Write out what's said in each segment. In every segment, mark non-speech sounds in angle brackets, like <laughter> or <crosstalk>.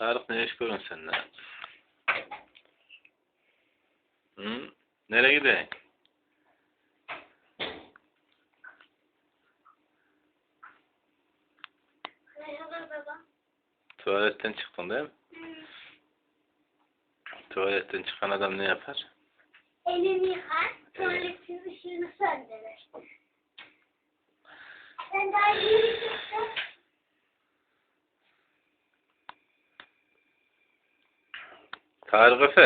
Tarık ne iş görün sen ne? Hı? Nereye baba. Tuvaletten çıktın değil mi? Hmm. Tuvaletten çıkan adam ne yapar? Elini yıkar, Tarık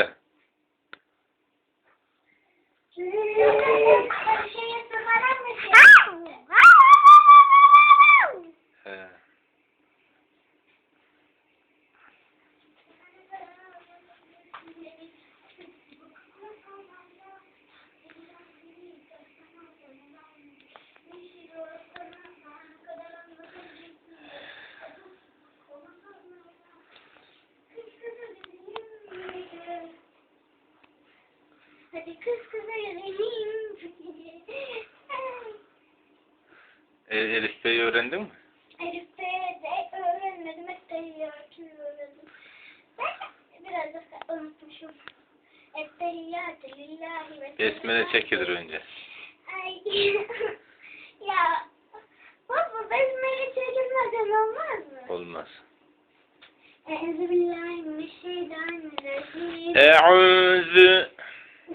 Hadi kız kıza yönelim. E, Elif Bey'i öğrendin mi? Elif Bey'e de öğrenmedim. Yörtünü öğrendim. Ben biraz da unutmuşum. Ettehiyyatü lillahi ve Besmele çekilir önce. Ay. <laughs> ya. Baba besmele çekilmeden olmaz mı? Olmaz. Euzubillahimineşşeytanirracim. Eûzü Ya baba.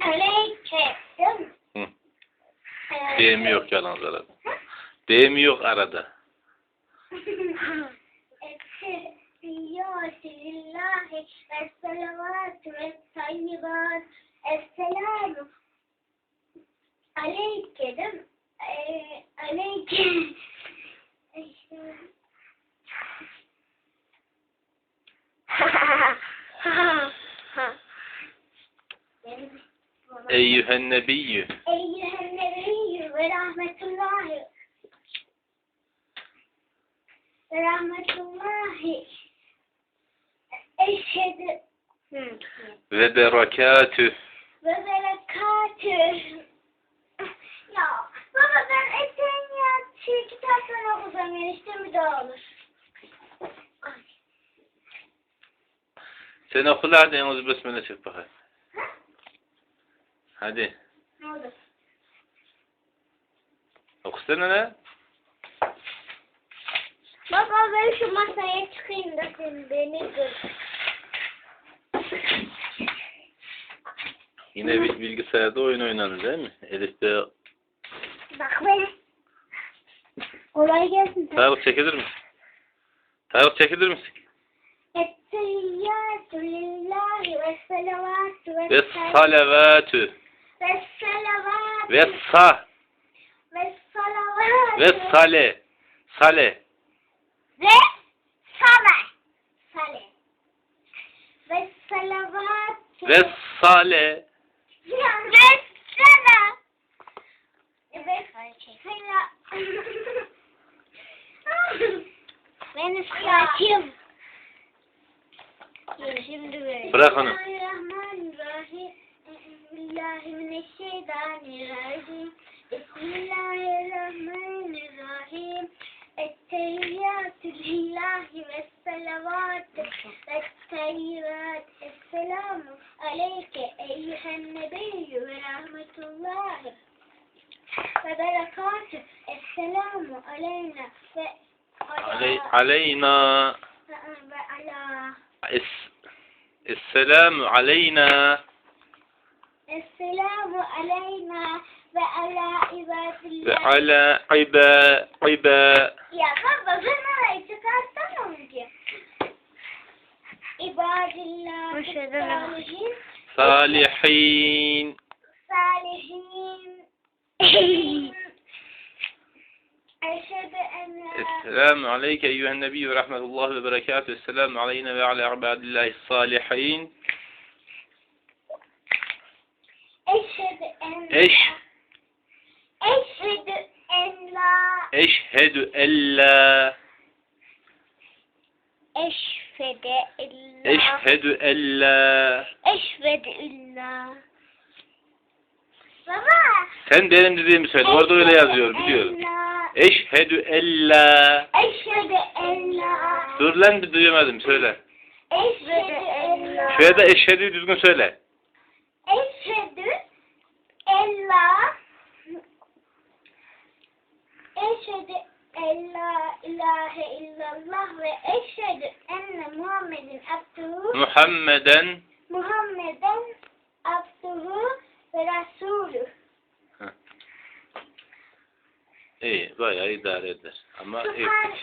aleyke. Değil mi? Hı. Ee, Deyimi yok yalnız arada. Deyimi yok arada. <laughs> Ettehiyyatü lillahi ve selavatü ve tayyibat. Esselamu aleyke değil mi? Ee, aleyke. Eyyühen nebiyyü. Eyyühen nebiyyü ve rahmetullahi ve rahmetullahi eşhedü Ve berekatü. ve berekatü ya baba ben eten ya şey kitaptan okusam enişte mi daha olur? Sen oku la hadi yalnız besmele çek bakayım. Ha? Hadi. Ne oldu? Okusana ne? Baba ben şu masaya çıkayım da sen beni gör. Yine bir bilgisayarda oyun oynanır değil mi? Elif de Bak beni. Kolay gelsin. Tarık çekilir misin? Tarık çekilir misin? Ettehiyyatü lillahi ve selavatü ve salavatü. ve selavatü Ve sa. ve salavatü Ve sale. Sale. ve sale sale ve salavatü Ve sale. ve sala ve sala ben ıslatıyorum. Şimdi böyle. Bırak onu. Bismillahirrahmanirrahim. Bismillahirrahmanirrahim. Ve berekatü. Esselamu aleyna ve Aley, aleyna. ve ala Es, Esselamu aleyna. Esselamu aleyna ve ala ve ibadillah. ala iba iba Ya baba sen orayı çıkartsana mı ki? İbadillah. Bu şeyde ne var? Salihin. salihin Salihin. Eşhedü en la Esselamu aleyke eyyühen nebiyyü ve rahmetullah ve berekatü. Esselamu aleyne ve ala ibadillahi salihin. Eşhedü en Eş. Eşhedü en la Eşhedü en la. Eşhedü en la. Baba. Sen benim dediğimi söyle. Orada öyle yazıyor biliyorum. Eşhedü en la Eşhedü en la Dur lan bir duyamadım söyle. Eşhedü en la Şuraya da eşhedü düzgün söyle. Eşhedü en la Eşhedü en la ilahe illallah ve eşhedü enne Muhammedin abduhu. Muhammeden Muhammeden abduhu ve rasulü. İyi bayağı idare eder. Ama. Sübhan-